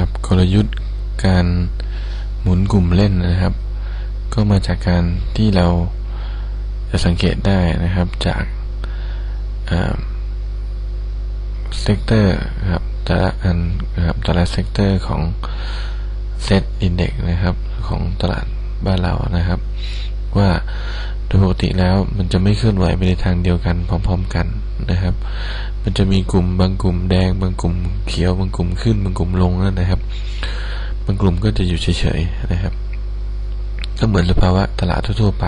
ครับกลยุทธ์การหมุนกลุ่มเล่นนะครับ ก็มาจากการที่เราจะสังเกตได้นะครับจากเซกเตอร์ครับแต่ละอันนะครับแต่ละเซกเตอร์ของเซตอินเด็กนะครับของตลาดบ้านเรานะครับ ว่า ยปกติแล้วมันจะไม่เคลื่อนไหวไปในทางเดียวกันพร้อม ๆกันนะครับ มันจะมีกลุ่มบางกลุ่มแดง บางกลุ่มเขียว บางกลุ่มขึ้น บางกลุ่มลงนั่นนะครับ บางกลุ่มก็จะอยู่เฉยๆนะครับ ก็เหมือนสภาวะตลาดทั่วๆไป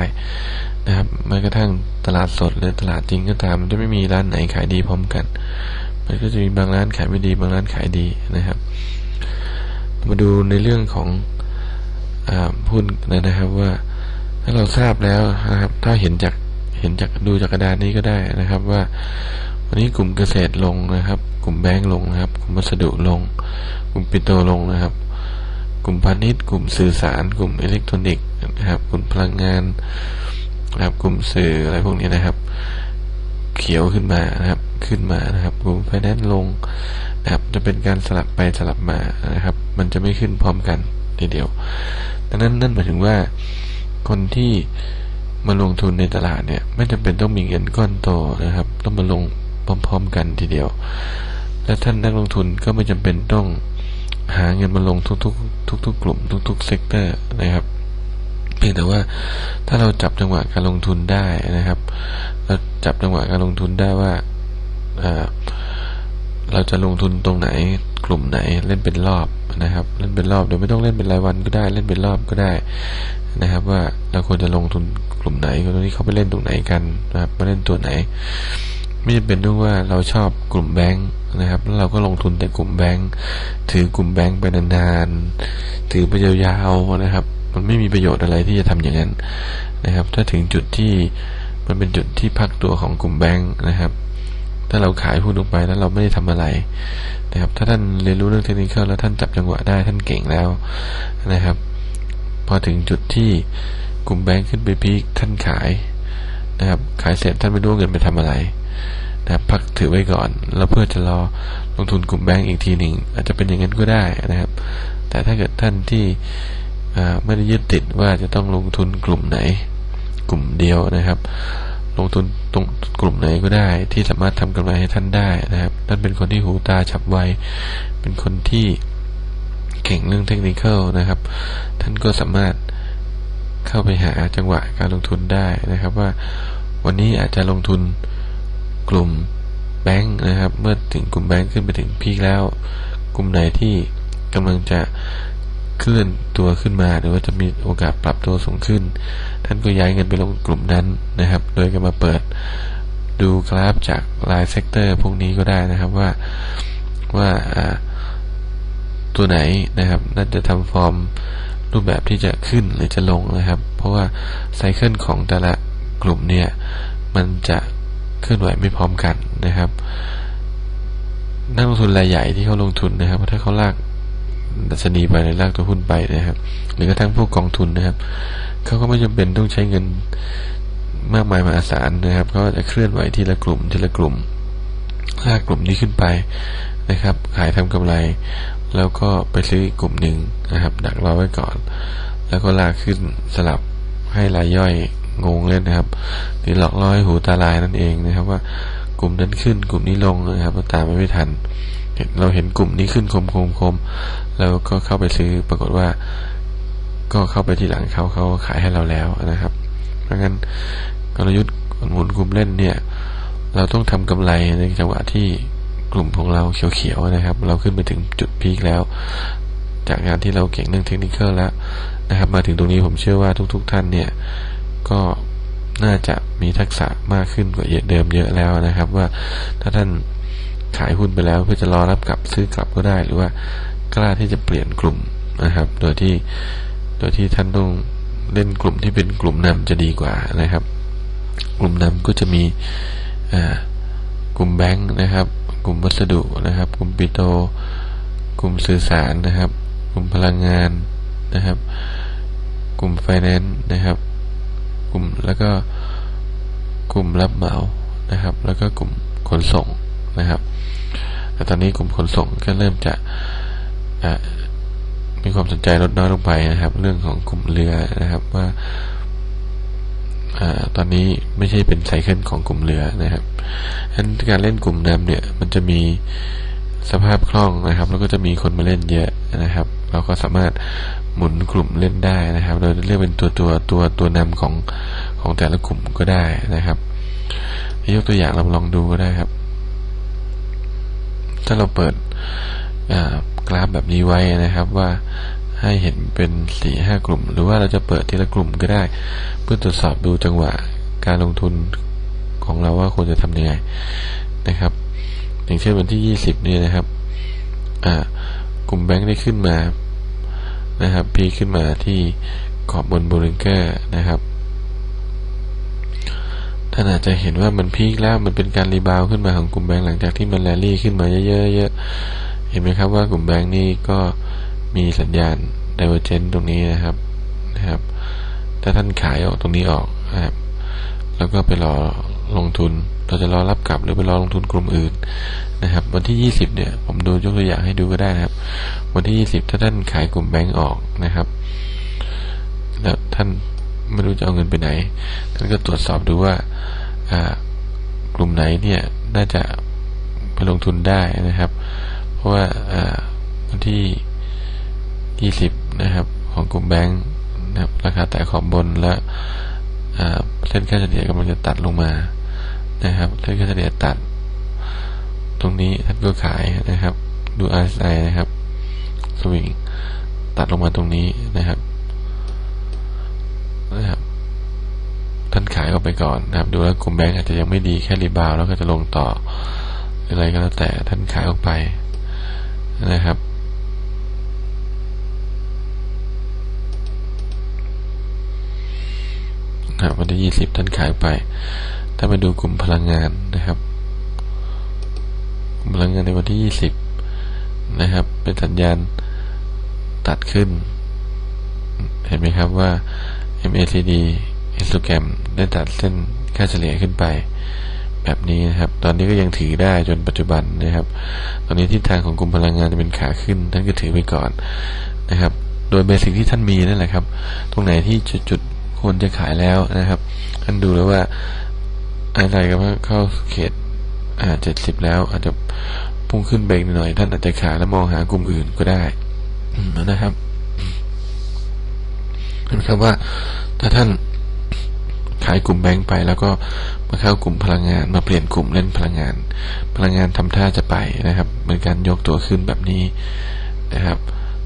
นะครับแม้กระทั่งตลาดสดหรือตลาดจริงก็ตาม มันจะไม่มีร้านไหนขายดีพร้อมกัน มันก็จะมีบางร้านขายไม่ดี บางร้านขายดีนะครับ มาดูในเรื่องของหุ้นนะครับว่า ถ้าเราทราบแล้วนะครับ ถ้าเห็นจากเห็นจากดูจากกระดานนี้ก็ได้นะครับ ว่า วันนี้กลุ่มเกษตรลงนะครับ กลุ่มแบงก์ลงนะครับ กลุ่มวัสดุลง กลุ่มปิโตลงนะครับ กลุ่มพาณิชย์ กลุ่มสื่อสาร กลุ่มอิเล็กทรอนิกส์นะครับ กลุ่มพลังงานนะครับ กลุ่มสื่ออะไรพวกนี้นะครับ เขียวขึ้นมานะครับ ขึ้นมานะครับ กลุ่มไฟแนนซ์ลงนะครับ จะเป็นการสลับไปสลับมานะครับ มันจะไม่ขึ้นพร้อมกันทีเดียว ดังนั้นนั่นหมายถึงว่า คนที่มาลงทุนในตลาดเนี่ย ไม่จำเป็นต้องมีเงินก้อนโตนะครับ ต้องมาลงพร้อม ๆ กันทีเดียว และท่านนักลงทุนก็ไม่จำเป็นต้องหาเงินมาลงทุกๆทุกๆกลุ่มทุกๆเซกเตอร์นะครับ เพียงแต่ว่าถ้าเราจับจังหวะการลงทุนได้นะครับ เราจับจังหวะการลงทุนได้ว่าเราจะลงทุนตรงไหนกลุ่มไหนเล่นเป็นรอบ นะครับ เล่นเป็นรอบโดยไม่ต้องเล่นเป็นรายวันก็ได้ เล่นเป็นรอบก็ได้นะครับ ว่าเราควรจะลงทุนกลุ่มไหนคนนี้เขาไปเล่นตรงไหนกันนะครับมาเล่นตัวไหน ไม่จำเป็นต้องว่าเราชอบกลุ่มแบงค์นะครับ แล้วเราก็ลงทุนแต่กลุ่มแบงค์ถือกลุ่มแบงค์ไปนานๆถือไปยาวๆนะครับ มันไม่มีประโยชน์อะไรที่จะทำอย่างนั้นนะครับ ถ้าถึงจุดที่มันเป็นจุดที่พักตัวของกลุ่มแบงค์นะครับ ถ้าเราขายหุ้นลงไปแล้วเราไม่ได้ทำอะไรนะครับ ถ้าท่านเรียนรู้เรื่องเทคนิคแล้วท่านจับจังหวะได้ท่านเก่งแล้วนะครับ พอถึงจุดที่กลุ่มแบงค์ขึ้นไปพีคท่านขายนะครับ ขายเสร็จท่านไม่รู้เงินไปทำอะไรนะครับพักถือไว้ก่อน แล้วเพื่อจะรอลงทุนกลุ่มแบงก์อีกทีหนึ่งอาจจะเป็นอย่างนั้นก็ได้นะครับ แต่ถ้าเกิดท่านที่ไม่ได้ยึดติดว่าจะต้องลงทุนกลุ่มไหน กลุ่มเดียวนะครับ ลงทุนตรงกลุ่มไหนก็ได้ ที่สามารถทำกำไรให้ท่านได้นะครับท่านเป็นคนที่หูตาฉับไว เป็นคนที่เก่งเรื่องเทคนิคนะครับ ท่านก็สามารถเข้าไปหาจังหวะการลงทุนได้นะครับ ว่าวันนี้อาจจะลงทุนกลุ่มแบงค์นะครับ เมื่อถึงกลุ่มแบงค์ขึ้นไปถึงพีคแล้ว กลุ่มไหนที่กำลังจะ เคลื่อนตัวขึ้นมา หรือว่าจะมีโอกาสปรับตัวสูงขึ้น ท่านก็ย้ายเงินไปลงกลุ่มนั้นนะครับ โดยก็มาเปิดดูกราฟจากรายเซกเตอร์พวกนี้ก็ได้นะครับว่าว่าตัวไหนนะครับ น่าจะทำฟอร์มรูปแบบที่จะขึ้นหรือจะลงนะครับ เพราะว่าไซเคิลของแต่ละกลุ่มเนี่ยมันจะเคลื่อนไหวไม่พร้อมกันนะครับ นักลงทุนรายใหญ่ที่เขาลงทุนนะครับถ้าเขาลาก ดัชนีไปหรือลากตัวหุ้นไปนะครับหรือกระทั่งพวกกองทุนนะครับเขาก็ไม่จำเป็นต้องใช้เงินมากมายมหาศาลนะครับเขาจะเคลื่อนไหวทีละกลุ่มทีละกลุ่มลากกลุ่มนี้ขึ้นไปนะครับ ขายทำกำไร แล้วก็ไปซื้อกลุ่มหนึ่งนะครับ ดักรอไว้ก่อน แล้วก็ลากขึ้นสลับให้รายย่อยงงเล่นนะครับหรือหลอกล่อให้หูตาลายนั่นเองนะครับ ว่ากลุ่มนั้นขึ้นกลุ่มนี้ลงนะครับตามไม่ทัน เราเห็นกลุ่มนี้ขึ้นคมคมคมแล้วก็เข้าไปซื้อปรากฏว่า ก็เข้าไปที่หลังเขาเขาขายให้เราแล้วนะครับ เพราะงั้นกลยุทธ์หมุนกลุ่มเล่นเนี่ย เราต้องทำกำไรในจังหวะที่กลุ่มของเราเขียวๆนะครับ เราขึ้นไปถึงจุดพีคแล้ว จากงานที่เราเก่งเรื่องเทคนิคแล้วนะครับ มาถึงตรงนี้ผมเชื่อว่าทุก ๆ ท่านเนี่ยก็น่าจะมีทักษะมากขึ้นกว่าเดิมเยอะแล้วนะครับ ว่าถ้าท่าน ขายหุ้นไปแล้ว เพื่อจะรอรับกลับซื้อกลับก็ได้ หรือว่ากล้าที่จะเปลี่ยนกลุ่มนะครับ โดยที่โดยที่ท่านต้องเล่นกลุ่มที่เป็นกลุ่มนำจะดีกว่านะครับ กลุ่มนำก็จะมีกลุ่มแบงค์นะครับ กลุ่มวัสดุนะครับ กลุ่มปิโต กลุ่มสื่อสารนะครับ กลุ่มพลังงานนะครับ กลุ่มไฟแนนซ์นะครับ กลุ่มแล้วก็กลุ่มรับเหมานะครับ แล้วก็กลุ่มขนส่งนะครับ แต่ตอนนี้กลุ่มขนส่งก็เริ่มจะมีความสนใจลดน้อยลงไปนะครับ เรื่องของกลุ่มเรือนะครับว่าอตอนนี้ไม่ใช่เป็นไซเคิลของกลุ่มเรือนะครับฉะนั้นการเล่นกลุ่มน้ำเนี่ย มันจะมีสภาพคล่องนะครับ แล้วก็จะมีคนมาเล่นเยอะนะครับ เราก็สามารถหมุนกลุ่มเล่นได้นะครับ โดยเลือกเป็นตัวตัวตัวตัวนำของของแต่ละกลุ่มก็ได้นะครับยกตัวอย่างเราลองดูก็ได้ครับ ถ้าเราเปิดกราฟแบบนี้ไว้นะครับว่าให้เห็นเป็นสี่ห้ากลุ่ม หรือว่าเราจะเปิดทีละกลุ่มก็ได้ เพื่อตรวจสอบดูจังหวะการลงทุนของเราว่าควรจะทำยังไงนะครับ อย่างเช่นวันที่ยี่สิบนี่นะครับกลุ่มแบงค์ได้ขึ้นมานะครับพีขึ้นมาที่ขอบบนบูริงเกอร์นะครับ ท่านอาจจะเห็นว่ามันพีคแล้วมันเป็นการรีบาวขึ้นมาของกลุ่มแบงค์หลังจากที่มันแรลลี่ขึ้นมาเยอะๆเห็นไหมครับว่ากลุ่มแบงค์นี่ก็มีสัญญาณ divergence ตรงนี้นะครับนะครับ ถ้าท่านขายออกตรงนี้ออกนะครับ แล้วก็ไปรอลงทุน เราจะรอรับกลับหรือไปรอลงทุนกลุ่มอื่นนะครับ วันที่ 20 เนี่ย ผมดูยกตัวอย่างให้ดูก็ได้นะครับ วันที่ 20 ถ้าท่านขายกลุ่มแบงก์ออกนะครับ แล้วท่าน ไม่รู้จะเอาเงินไปไหน ท่านก็ตรวจสอบดูว่ากลุ่มไหนเนี่ยน่าจะไปลงทุนได้นะครับ เพราะว่าวันที่ยี่สิบนะครับ ของกลุ่มแบงค์นะครับราคาแตะขอบบนและเส้นค่าเฉลี่ยกำลังจะตัดลงมานะครับเส้นค่าเฉลี่ยตัด ตรงนี้ท่านก็ขายนะครับ ดู RSI นะครับสวิงตัดลงมาตรงนี้นะครับ ท่านขายออกไปก่อนนะครับ ดูแล้วกลุ่มแบงค์อาจจะยังไม่ดีแค่รีบาวแล้วก็จะลงต่ออะไรก็แล้วแต่ท่านขายออกไปนะครับนะวันที่ยี่สิบท่านขายไป ถ้ามาดูกลุ่มพลังงานนะครับกลุ่มพลังงานในวันที่ยี่สิบนะครับ เป็นสัญญาณตัดขึ้น เห็นไหมครับว่า MACD histogram ได้ตัดเส้นค่าเฉลี่ยขึ้นไป แบบนี้นะครับ ตอนนี้ก็ยังถือได้จนปัจจุบันนะครับ ตอนนี้ทิศทางของกลุ่มพลังงานจะเป็นขาขึ้น ท่านก็ถือไปก่อนนะครับ โดยเบสิกที่ท่านมีนั่นแหละครับ ตรงไหนที่จุดจดควรจะขายแล้วนะครับ ท่านดูแล้วว่าอะไรก็ว่าเข้าเขตอ่าเจ็ดสิบแล้ว อาจจะพุ่งขึ้นเบรกหน่อย ท่านอาจจะขายแล้วมองหากลุ่มอื่นก็ได้นะครับเห็นครับว่าถ้าท่าน ขายกลุ่มแบงก์ไป แล้วก็มาเข้ากลุ่มพลังงาน มาเปลี่ยนกลุ่มเล่นพลังงาน พลังงานทำท่าจะไปนะครับเหมือนการยกตัวขึ้นแบบนี้นะครับ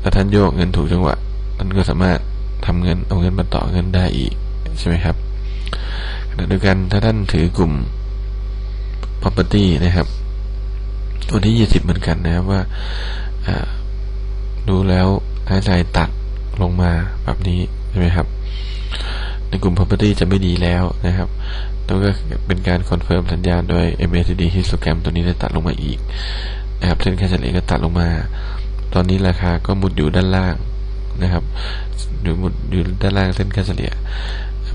ถ้าท่านโยกเงินถูกจังหวะมันก็สามารถทำเงินเอาเงินมาต่อเงินได้อีกใช่ไหมครับขณะเดียวกันถ้าท่านถือกลุ่ม property นะครับ ตัวที่ยี่สิบเหมือนกันนะครับว่าดูแล้วหายใจตัดลงมาแบบนี้ใช่ไหมครับ ในกลุ่ม property จะไม่ดีแล้วนะครับแล้วก็เป็นการคอนเฟิร์มสัญญาณโดย MACD histogram ตัวนี้ได้ตัดลงมาอีกนะครับเส้นค่าเฉลี่ยก็ตัดลงมา ตอนนี้ราคาก็มุดอยู่ด้านล่างนะครับอยู่อยู่ด้านล่างเส้นค่าเฉลี่ย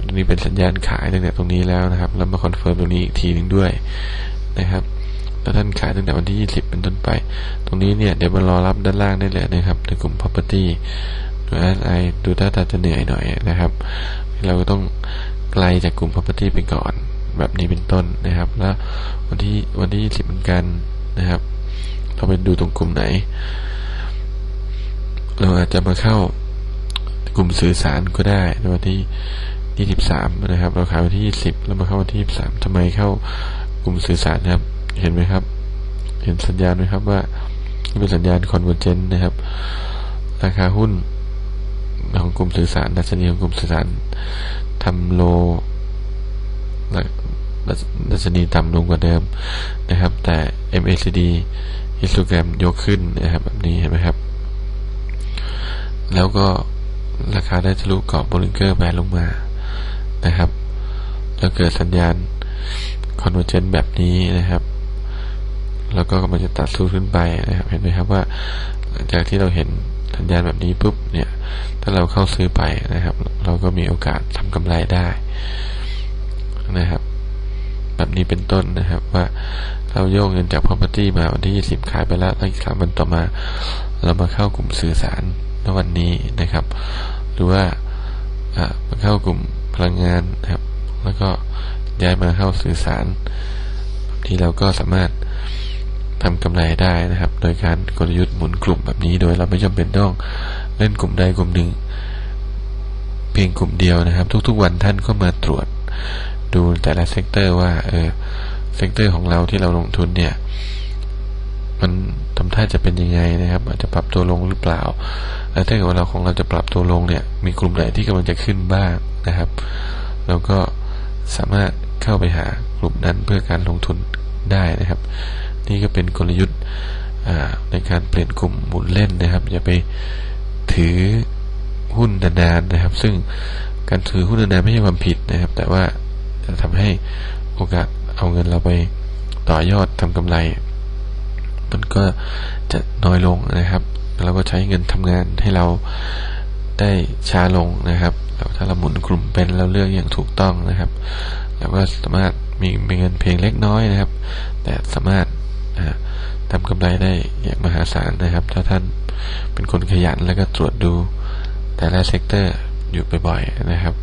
ตรงนี้เป็นสัญญาณขายตั้งแต่ตรงนี้แล้วนะครับ แล้วมาคอนเฟิร์มตรงนี้อีกทีหนึ่งด้วยนะครับถ้าท่านขายตั้งแต่วันที่ 20 เป็นต้นไป ตรงนี้เนี่ยเดี๋ยวมารอรับด้านล่างได้เลยนะครับในกลุ่ม property ดู RSI ดูถ้าตาจะเหนื่อยหน่อยนะครับ เราก็ต้องไกลจากกลุ่ม property ไปก่อน แบบนี้เป็นต้นนะครับ แล้ววันที่วันที่20เหมือนกันนะครับ เราไปดูตรงกลุ่มไหน เราอาจจะมาเข้ากลุ่มสื่อสารก็ได้ในวันที่ยี่สิบสามนะครับ เราขายวันที่ยี่สิบแล้วมาเข้าวันที่ยี่สามทำไมเข้ากลุ่มสื่อสารครับ เห็นไหมครับ เห็นสัญญาณไหมครับว่าเป็นสัญญาณคอนเวอร์เจนต์นะครับ ราคาหุ้น ของกลุ่มสื่อสารดัชนีของกลุ่มสื่อสารทำโลดัชนีต่ำลงกว่าเดิมนะครับ แต่ MACD histogram ยกขึ้นนะครับ แบบนี้เห็นไหมครับ แล้วก็ราคาได้ทะลุกรอบบริงเกอร์แบนลงมานะครับแล้วเกิดสัญญาณคอนเวอร์เจนต์แบบนี้นะครับ แล้วก็มันจะตัดสู้ขึ้นไปนะครับ เห็นไหมครับว่า จากที่เราเห็น สัญญาณแบบนี้ปุ๊บเนี่ย ถ้าเราเข้าซื้อไปนะครับ เราก็มีโอกาสทำกำไรได้นะครับ แบบนี้เป็นต้นนะครับ ว่าเราโยกเงินจาก property มาวันที่ 20 ขายไปแล้วตั้งอีกสามวันต่อมา เรามาเข้ากลุ่มสื่อสารณวันนี้นะครับ หรือว่ามาเข้ากลุ่มพลังงานนะครับ แล้วก็ย้ายมาเข้าสื่อสารแบบนี้เราก็สามารถ ทำกำไรได้นะครับ โดยการกลยุทธ์หมุนกลุ่มแบบนี้ โดยเราไม่จำเป็นต้องเล่นกลุ่มใดกลุ่มหนึ่ง เพียงกลุ่มเดียวนะครับ ทุกๆวันท่านก็มาตรวจ ดูแต่ละเซกเตอร์ว่าเออเซกเตอร์ของเราที่เราลงทุนเนี่ย มันทำท่าจะเป็นยังไงนะครับ อาจจะปรับตัวลงหรือเปล่า แล้วถ้าเกิดว่าเราของเราจะปรับตัวลงเนี่ย มีกลุ่มไหนที่กำลังจะขึ้นบ้างนะครับเราก็สามารถเข้าไปหากลุ่มนั้นเพื่อการลงทุนได้นะครับ นี่ก็เป็นกลยุทธ์ในการเปลี่ยนกลุ่มหมุนเล่นนะครับ อย่าไปถือหุ้นนานๆนะครับ ซึ่งการถือหุ้นนานๆไม่ใช่ความผิดนะครับ แต่ว่าจะทำให้โอกาสเอาเงินเราไปต่อยอดทำกำไร มันก็จะน้อยลงนะครับ เราก็ใช้เงินทำงานให้เราได้ช้าลงนะครับแล้วถ้าเราหมุนกลุ่มเป็นเราเลือกอย่างถูกต้องนะครับเราก็สามารถมีเงินเพียงเล็กน้อยนะครับ แต่สามารถ ทำกำไรได้อย่างมหาศาลนะครับ ถ้าท่านเป็นคนขยันแล้วก็ตรวจดูแต่ละเซกเตอร์อยู่บ่อยๆนะครับ